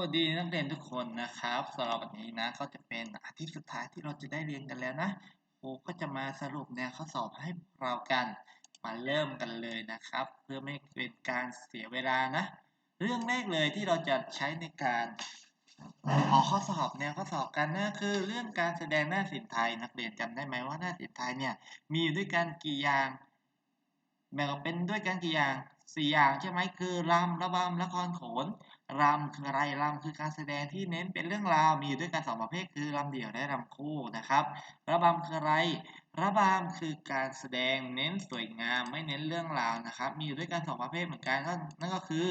วัสดีนักเรียนทุกคนนะครับสำหรับวันนี้นะก็จะเป็นอาทิตย์สุดท้ายที่เราจะได้เรียนกันแล้วนะครูก็จะมาสรุปแนวข้อสอบให้เรากันมาเริ่มกันเลยนะครับ เพื่อไม่เป็นการเสียเวลานะ เรื่องแรกเลยที่เราจะใช้ในการออกข้อสอบแนวข้อสอบกันนั่นคือเรื่องการแสดงหน้าสินไทย นักเรียนจำได้ไหมว่าหน้าสินไทยเนี่ยมีอยู่ด้วยกันกี่อย่างแบ่งออกเป็นด้วยกันกี่อย่างสี่อย่างใช่ไหมคือรำระบำละครโขน รำคืออะไรรำคือการแสดงที่เน้นเป็นเรื่องราวมีอยู่ด้วยกันสองประเภทคือรำเดี่ยวและรำคู่นะครับระบำคืออะไร ระบำคือการแสดงเน้นสวยงามไม่เน้นเรื่องราวนะครับ มีอยู่ด้วยกันสองประเภทเหมือนกันนั่นก็คือ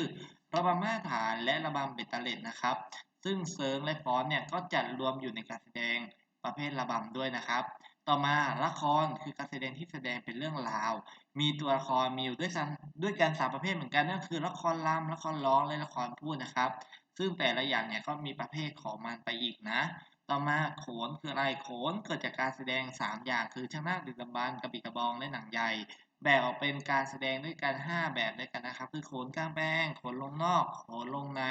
ระบำมาตรฐานและระบำเบตเตเลตนะครับ ซึ่งเซิร์งและฟอนเนี่ยก็จัดรวมอยู่ในการแสดงประเภทระบำด้วยนะครับ ต่อมาละครคือการแสดงที่แสดงเป็นเรื่องราว มีตัวละครมีอยู่ด้วยกันด้วยกันสามประเภทเหมือนกันนั่นคือละครรำละครร้องและละครพูดนะครับ ซึ่งแต่ละอย่างเนี่ยก็มีประเภทของมันไปอีกนะ ต่อมาโขนคืออะไรโขนเกิดจากการแสดง 3 อย่างคือช่างหน้าดึกดำบรรกระบี่กระบองและหนังใหญ่แบ่งออกเป็นการแสดงด้วยกัน 5 แบบด้วยกันนะครับ คือโขนกลางแปลงโขนลงนอก โขนลงใน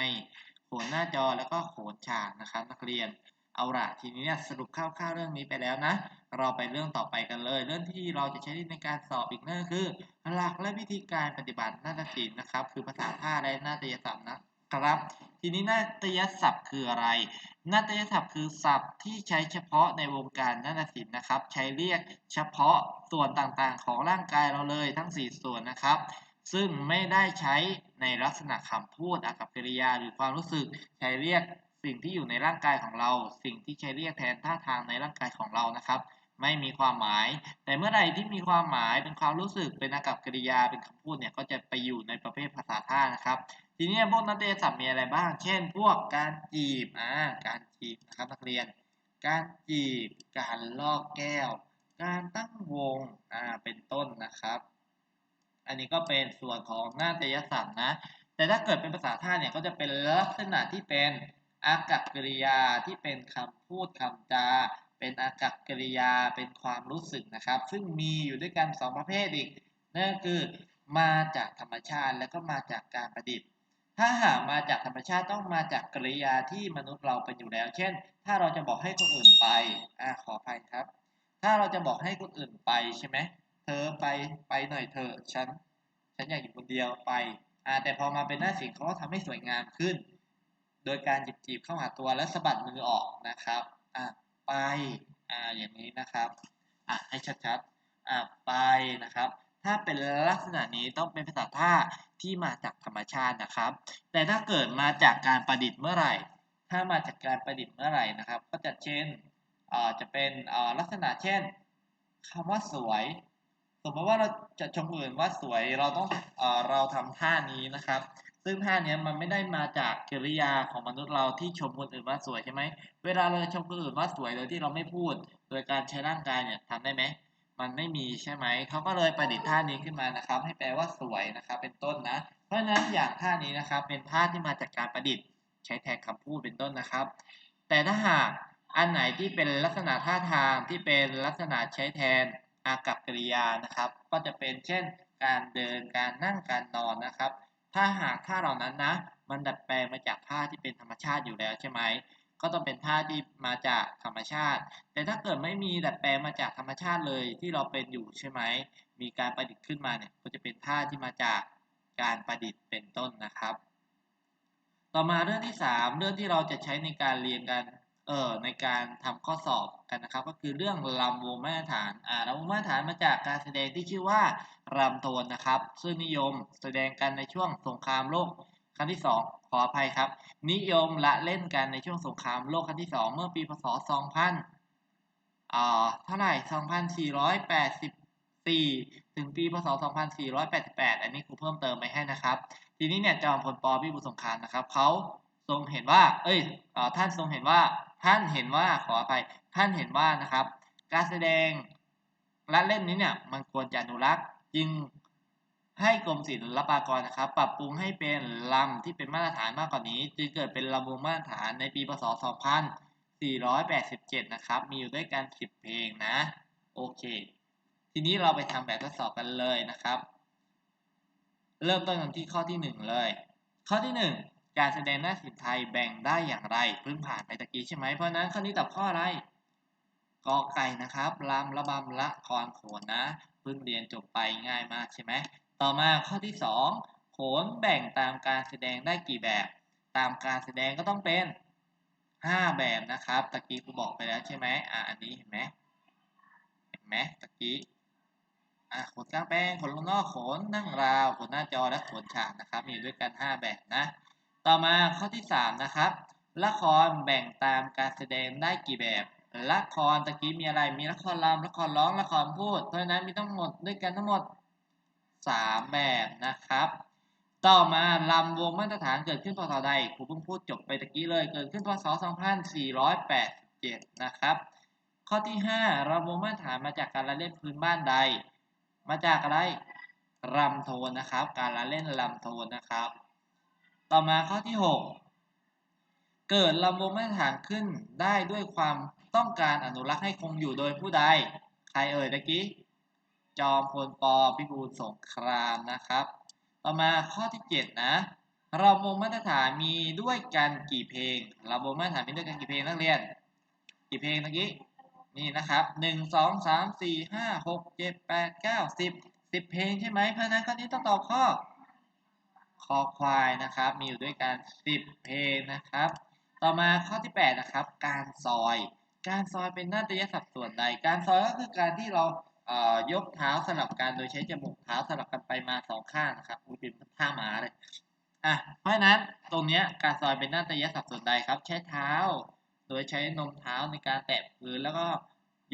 โขนหน้าจอแล้วก็โขนฉากนะครับนักเรียน เอาละทีนี้เนี่ยสรุปคร่าวๆเรื่องนี้ไปแล้วนะ เราไปเรื่องต่อไปกันเลย เรื่องที่เราจะใช้ในการสอบอีกนั่นคือ หลักและวิธีการปฏิบัตินาฏศิลป์นะครับ คือภาษาท่าและนาฏยศัพท์นะครับ ทีนี้นาฏยศัพท์คืออะไร นาฏยศัพท์คือศัพท์ที่ใช้เฉพาะในวงการนาฏศิลป์นะครับ ใช้เรียกเฉพาะส่วนต่างๆ ของร่างกายเราเลยทั้ง 4 ส่วนนะครับซึ่งไม่ได้ใช้ในลักษณะคำพูดอากับกิริยาหรือความรู้สึกใช้เรียก สิ่งที่อยู่ในร่างกายของเรา สิ่งที่ใช้เรียกแทนท่าทางในร่างกายของเรานะครับ ไม่มีความหมาย แต่เมื่อใดที่มีความหมายเป็นความรู้สึกเป็นอากับกริยาเป็นคำพูดเนี่ยก็จะไปอยู่ในประเภทภาษาท่านะครับ ทีนี้พวกนักเรียนศัพท์มีอะไรบ้าง เช่น พวกการจีบอ่าการจีบนะครับนักเรียน การจีบ การลอกแก้ว การตั้งวงอ่าเป็นต้นนะครับ อันนี้ก็เป็นส่วนของนาฏยศัพท์นะแต่ถ้าเกิดเป็นภาษาท่าเนี่ยก็จะเป็นลักษณะที่เป็น อากับกริยาที่เป็นคำพูดคำจา เป็นอากับกริยาเป็นความรู้สึกนะครับ ซึ่งมีอยู่ด้วยกัน 2 ประเภทอีกนั่นคือมาจากธรรมชาติและก็มาจากการประดิษฐ์ ถ้าหากมาจากธรรมชาติต้องมาจากกริยาที่มนุษย์เราเป็นอยู่แล้ว เช่น ถ้าเราจะบอกให้คนอื่นไปอ่าขออภัยครับ ถ้าเราจะบอกให้คนอื่นไปใช่ไหมเธอไปไปหน่อยเธอฉันฉันอยากอยู่คนเดียวไปอ่าแต่พอมาเป็นหน้าสิงเขาก็ทำให้สวยงามขึ้น โดยการจิบจีบเข้าหาตัวและสะบัดมือออกนะครับอ่าไปอ่าอย่างนี้นะครับอ่าให้ชัดๆอ่าไปนะครับ ถ้าเป็นลักษณะนี้ต้องเป็นภาษาท่าที่มาจากธรรมชาตินะครับ แต่ถ้าเกิดมาจากการประดิษฐ์เมื่อไหร่ ถ้ามาจากการประดิษฐ์เมื่อไหร่นะครับ ก็จะเช่นอ่าจะเป็นอ่าลักษณะเช่นคำว่าสวยสมมติว่าเราจะชมอื่นว่าสวยเราต้องเออเราทำท่านี้นะครับ ซึ่งท่านี้ยมันไม่ได้มาจากกิริยาของมนุษย์เราที่ชมคนอื่นว่าสวยใช่ไหม เวลาเราชมคนอื่นว่าสวยโดยที่เราไม่พูด โดยการใช้ร่างกายเนี่ยทำได้ไหม มันไม่มีใช่ไหม เขาก็เลยประดิษฐ์ท่านี้ขึ้นมานะครับ ให้แปลว่าสวยนะครับ เป็นต้นนะ เพราะฉะนั้นอย่างท่านี้นะครับ เป็นท่าที่มาจากการประดิษฐ์ ใช้แทนคำพูดเป็นต้นนะครับ แต่ถ้าหากอันไหนที่เป็นลักษณะท่าทางที่เป็นลักษณะใช้แทนอากับกิริยานะครับ ก็จะเป็นเช่น การเดิน การนั่ง การนอนนะครับ ถ้าหากท่าเหล่านั้นนะ มันดัดแปลงมาจากท่าที่เป็นธรรมชาติอยู่แล้วใช่ไหม ก็ต้องเป็นท่าที่มาจากธรรมชาติ แต่ถ้าเกิดไม่มีดัดแปลงมาจากธรรมชาติเลยที่เราเป็นอยู่ใช่ไหม มีการประดิษฐ์ขึ้นมาเนี่ย ก็จะเป็นท่าที่มาจากการประดิษฐ์เป็นต้นนะครับ ต่อมาเรื่องที่ 3 เรื่องที่เราจะใช้ในการเรียนกัน เอ่อในการทำข้อสอบกันนะครับ ก็คือเรื่องรำวงมาตรฐานอ่ารำวงมาตรฐานมาจากการแสดงที่ชื่อว่ารำโทนนะครับ ซึ่งนิยมแสดงกันในช่วงสงครามโลกครั้งที่ 2 ขออภัยครับ นิยมละเล่นกันในช่วงสงครามโลกครั้งที่ 2 เมื่อปีพศ 2000อ่าเท่าไหร่ 2484 ถึงปีพศ 2488 อันนี้ครูเพิ่มเติมไปให้นะครับ ทีนี้เนี่ยจอมพลปพิบูลสงครามนะครับเขา ทรงเห็นว่า เอ้ยท่านทรงเห็นว่า ท่านเห็นว่าขออภัยท่านเห็นว่านะครับ การแสดงละเล่นนี้เนี่ยมันควรจะอนุรักษ์จึงให้กรมศิลปากรนะครับ ปรับปรุงให้เป็นลำที่เป็นมาตรฐานมากกว่านี้ จึงเกิดเป็นลำวงมาตรฐานในปีพศ 2487 นะครับ มีอยู่ด้วยกัน 10 เพลงนะ โอเค ทีนี้เราไปทำแบบทดสอบกันเลยนะครับ เริ่มต้นกันที่ข้อที่ 1 เลย ข้อที่ 1 การแสดงหน้าศิลป์ไทยแบ่งได้อย่างไรเพิ่งผ่านไปตะกี้ใช่ไหมเพราะนั้นข้อนี้ตอบข้ออะไรกอไก่นะครับลำระบำละครโขนนะเพิ่งเรียนจบไปง่ายมากใช่ไหมต่อมาข้อที่สองโขนแบ่งตามการแสดงได้กี่แบบ ตามการแสดงก็ต้องเป็นห้าแบบนะครับตะกี้กูบอกไปแล้วใช่ไหมอ่าอันนี้เห็นไหมเห็นไหมตะกี้อะขนกลางแปลงขนลงนอกขนนั่งราวขนหน้าจอและขนฉากนะครับมีด้วยกัน 5 แบบนะ ต่อมาข้อที่ 3 นะครับ ละครแบ่งตามการแสดงได้กี่แบบ ละครตะกี้มีอะไรมีละครรำละครร้องละครพูด เพราะฉะนั้นมีทั้งหมดด้วยกันทั้งหมด 3 แบบนะครับ ต่อมาลำวงมาตรฐานเกิดขึ้นพศใดครูเพิ่งพูดจบไปตะกี้เลยเกิดขึ้นพศ 2487 นะครับ ข้อที่5ลำวงมาตรฐานมาจากการละเล่นพื้นบ้านใด มาจากอะไรรำโทนนะครับ การละเล่นรำโทนนะครับ ต่อมาข้อที่ 6 เกิดลำวงมาตรฐานขึ้นได้ด้วยความต้องการอนุรักษ์ให้คงอยู่โดยผู้ใด ใครเอ่ยตะกี้จอมพลปพิบูลสงครามนะครับ ต่อมาข้อที่ 7 นะลำวงมาตรฐานมีด้วยกันกี่เพลงลำวงมาตรฐานมีด้วยกันกี่เพลงนักเรียน กี่เพลงตะกี้นี่นะครับหนึ่งสองสามสี่ห้าหกเจ็ดแปดเก้าสิบสิบเพลงใช่ไหมเพราะนั้นข้อนี้ต้องตอบข้อ คอควายนะครับ มีอยู่ด้วยกันสิบเพลงนะครับ ต่อมาข้อที่แปดนะครับ การซอย การซอยเป็นนาฏยศัพท์ส่วนใด การซอยก็คือการที่เรายกเท้าสลับกันโดยใช้จมูกเท้าสลับกันไปมาสองข้างนะครับอุ้ยเป็นท่าหมาเลยอะเพราะฉะนั้นตรงเนี้ยการซอยเป็นนาฏยศัพท์ส่วนใดครับ ใช้เท้า โดยใช้นมเท้าในการแตะพื้นแล้วก็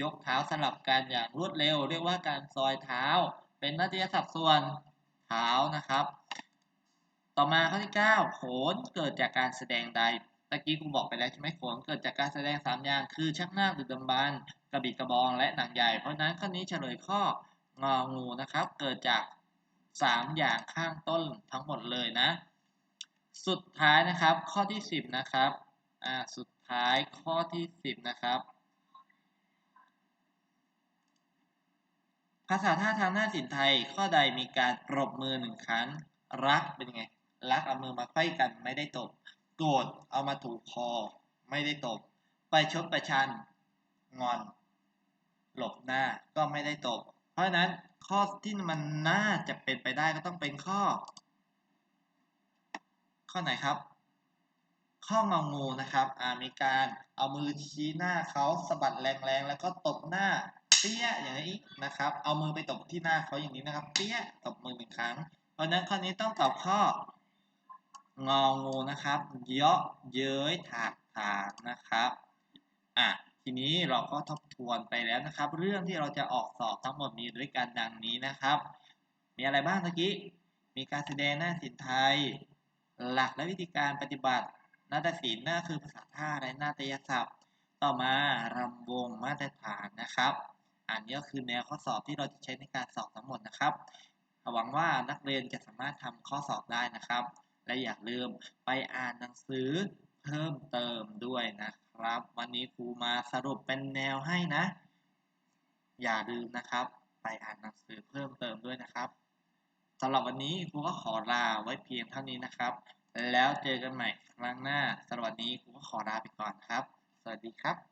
ยกเท้าสลับกันอย่างรวดเร็ว เรียกว่าการซอยเท้า เป็นนาฏยศัพท์ส่วนเท้านะครับ ต่อมาข้อที่ 9 โขนเกิดจากการแสดงใดตะกี้กูบอกไปแล้วใช่ไหมโขนเกิดจากการแสดง 3 อย่าง คือชักหน้าดึกดำบรรพ์กระบี่กระบองและหนังใหญ่ เพราะฉะนั้นข้อนี้เฉลยข้ององูนะครับ เกิดจาก 3 อย่างข้างต้นทั้งหมดเลยนะ สุดท้ายนะครับข้อที่ 10 นะครับอ่าสุดท้ายข้อที่ 10 นะครับ ภาษาท่าทางหน้าสินไทยข้อใดมีการปรบมือหนึ่งครั้งรักเป็นไง รักเอามือมาไขว้กันไม่ได้ตบ โกรธเอามาถูกคอ ไม่ได้ตบ ไปชดประชัน งอน หลบหน้าก็ไม่ได้ตบ เพราะฉะนั้นข้อที่มันน่าจะเป็นไปได้ก็ต้องเป็นข้อ ข้อไหนครับ ข้ององูนะครับอามีการเอามือชี้หน้าเขาสะบัดแรงๆแล้วก็ตบหน้าเปี้ยอย่างนี้นะครับ เอามือไปตบที่หน้าเขาอย่างนี้นะครับ เปี้ยตบมือหนึ่งครั้ง เพราะฉะนั้นข้อนี้ต้องตอบข้อ งองูนะครับเยาะเย้ยถากถางนะครับอะทีนี้เราก็ทบทวนไปแล้วนะครับ เรื่องที่เราจะออกสอบทั้งหมดมีด้วยกันดังนี้นะครับ มีอะไรบ้างเมื่อกี้มีการแสดงหน้าศิลป์ไทย หลักและวิธีการปฏิบัตินาฏศิลป์นั่นคือภาษาท่าและนาฏยศัพท์ ต่อมารำวงมาตรฐานนะครับ อันนี้ก็คือแนวข้อสอบที่เราจะใช้ในการสอบทั้งหมดนะครับหวังว่านักเรียนจะสามารถทำข้อสอบได้นะครับ และอย่าลืมไปอ่านหนังสือเพิ่มเติมด้วยนะครับ วันนี้ครูมาสรุปเป็นแนวให้นะ อย่าลืมนะครับ ไปอ่านหนังสือเพิ่มเติมด้วยนะครับสำหรับวันนี้ครูก็ขอลาไว้เพียงเท่านี้นะครับ แล้วเจอกันใหม่ครั้งหน้าสำหรับวันนี้ครูก็ขอลาไปก่อนครับ สวัสดีครับ